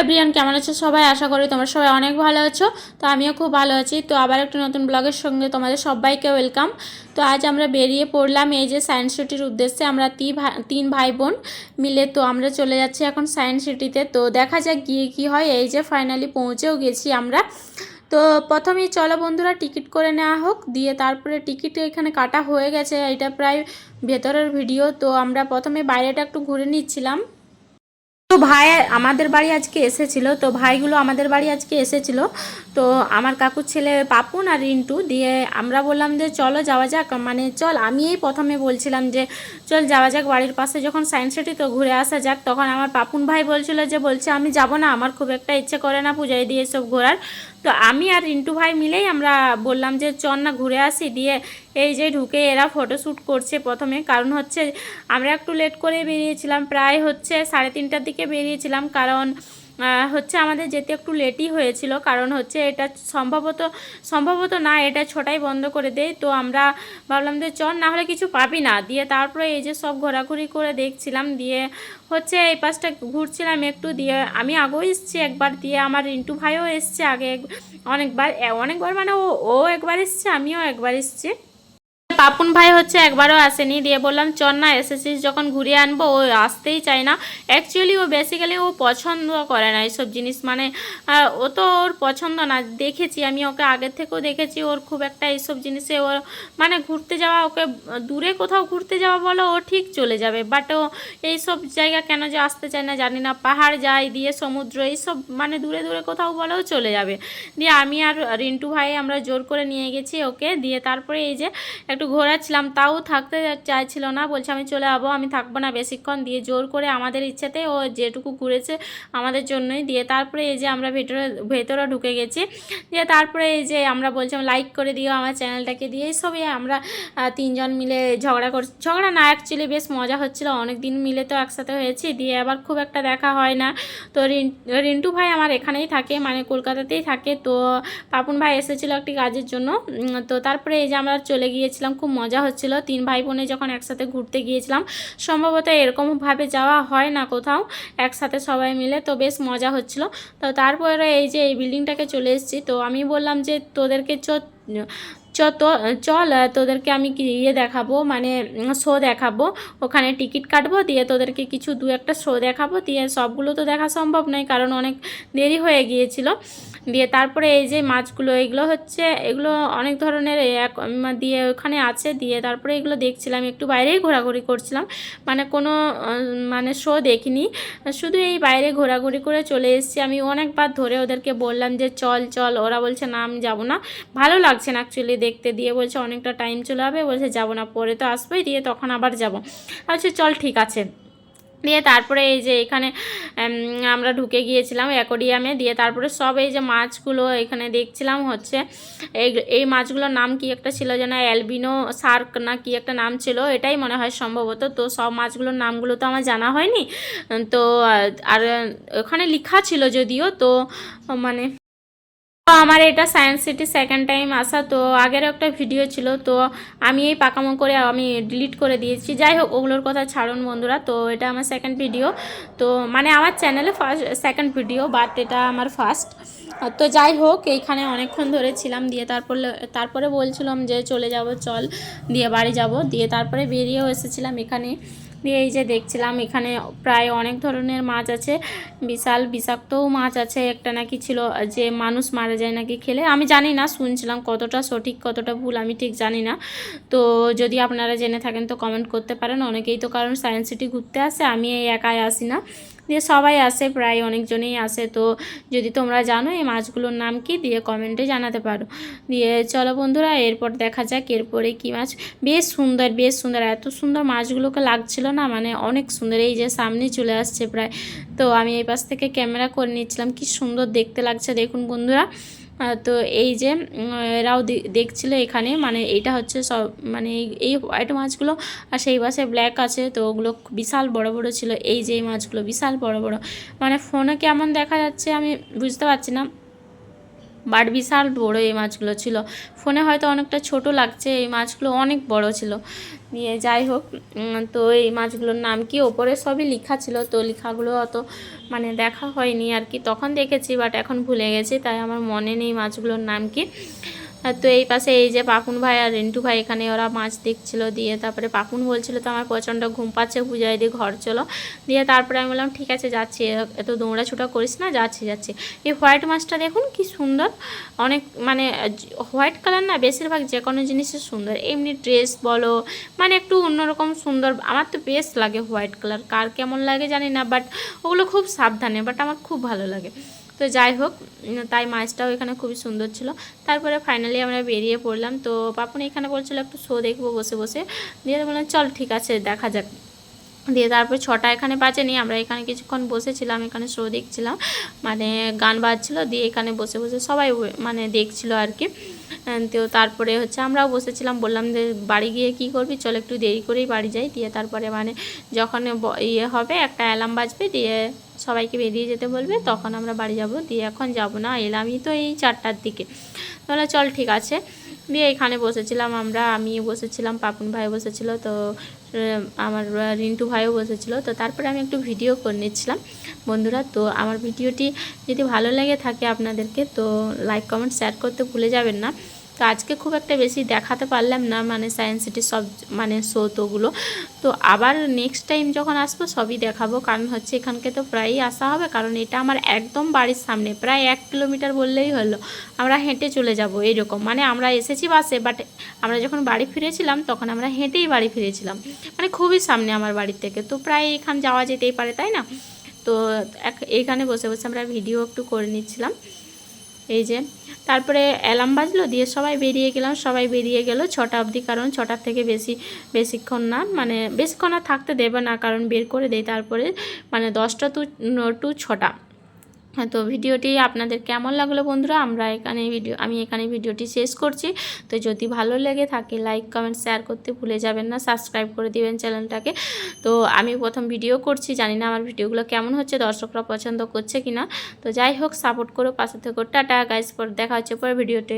Everyone কেমন আছো সবাই? আশা করি তোমরা সবাই অনেক ভালো আছো। তো আমিও খুব ভালো আছি। তো আবার একটা নতুন ব্লগের সঙ্গে তোমাদের সবাইকে ওয়েলকাম। তো আজ আমরা বেরিয়ে পড়লাম এই যে সায়েন্স সিটির উদ্দেশ্যে। আমরা তিন ভাই বোন মিলে তো আমরা চলে যাচ্ছি এখন সায়েন্স সিটিতে। তো দেখা যাক গিয়ে কী হয়। এই যে ফাইনালি পৌঁছেও গেছি আমরা। তো প্রথমেই চলো বন্ধুরা, টিকিট করে নেওয়া হোক। দিয়ে তারপরে টিকিট এখানে কাটা হয়ে গেছে। এটা প্রায় ভেতরের ভিডিও। তো আমরা প্রথমে বাইরেটা একটু ঘুরে নিচ্ছিলাম। তো ভাই আমাদের বাড়ি আজকে এসেছিল, তো ভাইগুলো আমাদের বাড়ি আজকে এসেছিল। তো আমার কাকুর ছেলে পাপুন আর রিন্টু, দিয়ে আমরা বললাম যে চলো যাওয়া যাক মানে চল আমি এই প্রথমে বলছিলাম যে চল যাওয়া যাক বাড়ির পাশে, যখন সায়েন্স সিটি তো ঘুরে আসা যাক, তখন আমার পাপুন ভাই বলছিল যে বলছে আমি যাব না, আমার খুব একটা ইচ্ছে করে না পূজায় দিয়ে সব ঘোরার। তো আমি আর রিন্টু ভাই মিলেই আমরা বললাম যে, চল না ঘুরে আসি। দিয়ে এই যে ঢুকে এরা ফটোশ্যুট করছে প্রথমে। কারণ হচ্ছে আমরা একটু লেট করে বেরিয়েছিলাম। প্রায় হচ্ছে সাড়ে তিনটার দিকে বেরিয়েছিলাম। কারণ হচ্ছে আমাদের যেতে একটু লেটই হয়েছিল, কারণ হচ্ছে এটা সম্ভবত সম্ভবত না, এটা ছটাই বন্ধ করে দেয়। তো আমরা ভাবলাম যে চল, না হলে কিছু পাবি না। দিয়ে তারপরে এই যে সব ঘোরাঘুরি করে দেখছিলাম, দিয়ে হচ্ছে এই পাশটা ঘুরছিলাম একটু, দিয়ে আমি আগেও এসেছি একবার, দিয়ে আমার রিন্টু ভাইও এসছে আগে অনেকবার অনেকবার মানে ও ও একবার এসছে, আমিও একবার এসছি। পাপুন ভাই হচ্ছে একবারও আসেনি। দিয়ে বললাম, চল না, এসেছিস যখন ঘুরিয়ে আনব, ও আসতেই চায় না। অ্যাকচুয়ালি ও বেসিক্যালি ও পছন্দ করে না এইসব জিনিস। মানে ও তো ওর পছন্দ না। দেখেছি, আমি ওকে আগের থেকেও দেখেছি, ওর খুব একটা এইসব জিনিসে ওর মানে ঘুরতে যাওয়া, ওকে দূরে কোথাও ঘুরতে যাওয়া বলো, ও ঠিক চলে যাবে। বাট ও এইসব জায়গা কেন যে আসতে চায় না, জানি না। পাহাড় যায়, দিয়ে সমুদ্র, এইসব মানে দূরে দূরে কোথাও বলেও চলে যাবে। দিয়ে আমি আর রিন্টু ভাই আমরা জোর করে নিয়ে গেছি ওকে। দিয়ে তারপরে এই যে একটু ঘোরাচ্ছিলাম, তাও থাকতে চাইছিল না। বলছে, আমি চলে যাব, আমি থাকব না বেশিক্ষণ। দিয়ে জোর করে আমাদের ইচ্ছেতে ও যেটুকু ঘুরেছে আমাদের জন্যই দিয়ে তারপরে এই যে আমরা ভেতরে ভেতরে ঢুকে গেছি। দিয়ে তারপরে এই যে আমরা বলছিলাম লাইক করে দিও আমার চ্যানেলটাকে। দিয়ে এইসবই আমরা তিনজন মিলে ঝগড়া করছি। ঝগড়া না অ্যাকচুয়ালি বেশ মজা হচ্ছিল। অনেক দিন মিলে তো একসাথে হয়েছি। দিয়ে আবার খুব একটা দেখা হয় না। তো রিন- রিন্টু ভাই আমার এখানেই থাকে মানে কলকাতাতেই থাকে। তো পাপুন ভাই এসেছিল একটি কাজের জন্য। তো তারপরে এই যে আমরা চলে গিয়েছিলাম খুব মজা হচ্ছিল। তিন ভাই বোনে যখন একসাথে ঘুরতে গিয়েছিলাম, সম্ভবত এরকমভাবে যাওয়া হয় না কোথাও, একসাথে সবাই মিলে, তো বেশ মজা হচ্ছিল। তো তারপরে এই যে এই বিল্ডিংটাকে চলে এসেছি, তো আমি বললাম যে তোদেরকে চ চ তো চল, তোদেরকে আমি ইয়ে দেখাবো মানে শো দেখাবো। ওখানে টিকিট কাটবো, দিয়ে তোদেরকে কিছু দু একটা শো দেখাবো। দিয়ে সবগুলো তো দেখা সম্ভব নয়, কারণ অনেক দেরি হয়ে গিয়েছিল। দিয়ে তারপরে এই যে মাছগুলো, এগুলো হচ্ছে, এগুলো অনেক ধরনের দিয়ে ওখানে আছে। দিয়ে তারপরে এগুলো দেখছিলাম, একটু বাইরেই ঘোরাঘুরি করছিলাম। মানে কোনো মানে শো দেখিনি। শুধু এই বাইরে ঘোরাঘুরি করে চলে এসেছি। আমি অনেকবার ধরে ওদেরকে বললাম যে, চল চল। ওরা বলছে, না, আমি যাব না। ভালো লাগছে না অ্যাকচুয়ালি দেখতে দিয়ে বলছে, অনেকটা টাইম চলে যাবে। বলছে, যাব না, পরে তো আসবোই। দিয়ে তখন আবার যাব। আচ্ছা চল, ঠিক আছে। দিয়ে তারপরে এই যে এখানে আমরা ঢুকে গিয়েছিলাম অ্যাকোরিয়ামে। দিয়ে তারপরে সব এই যে মাছগুলো এখানে দেখছিলাম হচ্ছে, এই এই মাছগুলোর নাম কি একটা ছিল যেন, অ্যালবিনো সার্ক না কি একটা নাম ছিল? এটাই মনে হয় সম্ভবত। তো সব মাছগুলোর নামগুলো তো আমার জানা হয়নি। তো আর ওখানে লেখা ছিল যদিও, তো মানে আমার এটা সায়েন্স সিটি সেকেন্ড টাইম আসা, তো আগেরও একটা ভিডিও ছিল, তো আমি এই পাকামো করে আমি ডিলিট করে দিয়েছি। যাই হোক, ওগুলোর কথা ছাড়ুন বন্ধুরা, তো এটা আমার সেকেন্ড ভিডিও তো মানে আমার চ্যানেলে ফার্স্ট সেকেন্ড ভিডিও বাট এটা আমার ফার্স্ট তো যাই হোক, এইখানে অনেকক্ষণ ধরে ছিলাম, দিয়ে তারপর তারপরে বলছিলাম যে চলে যাব, চল, দিয়ে বাড়ি যাব। দিয়ে তারপরে বেরিয়েও এসেছিলাম এখানে। দিয়ে এই যে দেখছিলাম, এখানে প্রায় অনেক ধরনের মাছ আছে। বিশাল বিষাক্তও মাছ আছে, একটা নাকি ছিল, যে মানুষ মারা যায় নাকি খেলে। আমি জানি না, শুনছিলাম কতটা সঠিক, কতটা ভুল, আমি ঠিক জানি না। তো যদি আপনারা জেনে থাকেন তো কমেন্ট করতে পারেন। অনেকেই তো কারণ সায়েন্স সিটি ঘুরতে আসে, আমি এই একাই আসি না। দিয়ে সবাই আসে, প্রায় অনেকজনেই আসে। তো যদি তোমরা জানো এই মাছগুলোর নাম কি, দিয়ে কমেন্টে জানাতে পারো। দিয়ে চলো বন্ধুরা, এরপর দেখা যাক এরপরে কি মাছ। বেশ সুন্দর বেশ সুন্দর। এত সুন্দর মাছগুলোকে লাগছিল না মানে অনেক সুন্দর। এই যে সামনে চলে আসছে প্রায়। তো আমি এই পাশ থেকে ক্যামেরা করে নিচ্ছিলাম। কি সুন্দর দেখতে লাগছে। দেখুন বন্ধুরা তো এই যে এরাও দেখছিল এখানে মানে এইটা হচ্ছে সব মানে এই- হোয়াইট মাছগুলো আর সেই পাশে ব্ল্যাক আছে, তো ওগুলো বিশাল বড় বড় ছিল, এই যে মাছগুলো বিশাল বড় বড়। মানে ফোনে কেমন দেখা যাচ্ছে আমি বুঝতে পারছি না। বাট বিশাল বড় এই মাছগুলো ছিল। ফোনে হয়তো অনেকটা ছোট লাগছে, এই মাছগুলো অনেক বড় ছিল। নিয়ে যাই হোক তো এই মাছগুলোর নাম কি? ওপরে সবই লেখা ছিল, তো লেখাগুলো অত মানে দেখা হয়নি আর কি। তখন দেখেছি, বাট এখন ভুলে গেছি, তাই আমার মনে নেই মাছগুলোর নাম কি। তো এই পাশে এই যে পাপুন ভাই আর রেন্টু ভাই এখানে ওরা মাছ দেখছিল দিয়ে তারপরে পাপুন বলছিল তো আমার প্রচণ্ড ঘুম পাচ্ছে, পূজায় দিয়ে ঘর চলো। দিয়ে তারপরে আমি বললাম, ঠিক আছে, যাচ্ছি। এত দৌড়া ছুটা করিস না, যাচ্ছি যাচ্ছি। এই হোয়াইট মাছটা দেখুন কি সুন্দর। অনেক মানে হোয়াইট কালার না, বেশিরভাগ যে কোনো জিনিসের সুন্দর। এমনি ড্রেস বলো মানে একটু অন্যরকম সুন্দর। আমার তো বেশ লাগে হোয়াইট কালার। কার কেমন লাগে জানি না, বাট ওগুলো খুব সাবধানে, বাট আমার খুব ভালো লাগে। তো যাই হোক তাই মাছটাও এখানে খুবই সুন্দর ছিল। তারপরে ফাইনালি আমরা বেরিয়ে পড়লাম। তো পাপন এখানে বলছিল, একটু শো দেখব বসে বসে। দিয়ে বললাম, চল ঠিক আছে, দেখা যাক। দিয়ে তারপর ছটা এখানে বাজেনি, আমরা এখানে কিছুক্ষণ বসেছিলাম, এখানে শো দেখছিলাম। মানে গান বাজছিল, দিয়ে এখানে বসে বসে সবাই মানে দেখছিল আর কি। তো তারপরে হচ্ছে আমরাও বসেছিলাম, বললাম যে, বাড়ি গিয়ে কি করবি? চল একটু দেরি করেই বাড়ি যাই। দিয়ে তারপরে মানে যখন ইয়ে হবে, একটা অ্যালার্ম বাজবে, দিয়ে সবাইকে বেরিয়ে যেতে বলবে, তখন আমরা বাড়ি যাব। দিয়ে এখন যাব না, এলামই তো এই চারটার দিকে। তাহলে চল ঠিক আছে। দিয়ে এখানে বসেছিলাম আমরা আমি বসেছিলাম, পাপুন ভাই বসেছিল, তো আমার রিন্টু ভাইও বসেছিল। তো তারপরে আমি একটু ভিডিও করে নিচ্ছিলাম বন্ধুরা। তো আমার ভিডিওটি যদি ভালো লেগে থাকে আপনাদেরকে, তো লাইক কমেন্ট শেয়ার করতে ভুলে যাবেন না। তো আজকে খুব একটা বেশি দেখাতে পারলাম না মানে সায়েন্স সিটির সব মানে শো তোগুলো। তো আবার নেক্সট টাইম যখন আসব সবই দেখাবো, কারণ হচ্ছে এখানকে তো প্রায়ই আসা হবে, কারণ এটা আমার একদম বাড়ির সামনে, প্রায় এক কিলোমিটার বললেই হলো। আমরা হেঁটে চলে যাব এইরকম মানে আমরা এসেছি বাসে বাট আমরা যখন বাড়ি ফিরেছিলাম, তখন আমরা হেঁটেই বাড়ি ফিরেছিলাম। মানে খুবই সামনে আমার বাড়ির থেকে, তো প্রায় এখান যাওয়া যেতেই পারে, তাই না? তো এইখানে বসে বসে আমরা ভিডিও একটু করে নিচ্ছিলাম। এই যে, তারপরে অ্যালার্ম বাজলো, দিয়ে সবাই বেরিয়ে গেলাম, সবাই বেরিয়ে গেল ছটা অবধি, কারণ ছটার থেকে বেশি, বেশিক্ষণ না মানে বেশিক্ষণ আর থাকতে দেবে না, কারণ বের করে দেয় তারপরে মানে দশটা টু টু ছটা। তো ভিডিওটি আপনাদের কেমন লাগল বন্ধুরা? আমরা এখানে ভিডিও আমি এখানে ভিডিওটি শেষ করছি। তো যদি ভালো লেগে থাকে লাইক কমেন্ট শেয়ার করতে ভুলে যাবেন না। সাবস্ক্রাইব করে দিবেন চ্যানেলটাকে। তো আমি প্রথম ভিডিও করছি, জানি না আমার ভিডিওগুলো কেমন হচ্ছে, দর্শকরা পছন্দ করছে কিনা। তো যাই হোক সাপোর্ট করো, পাশে থেকে। টাটা গাইজ পর দেখা হচ্ছে পরে ভিডিওতে।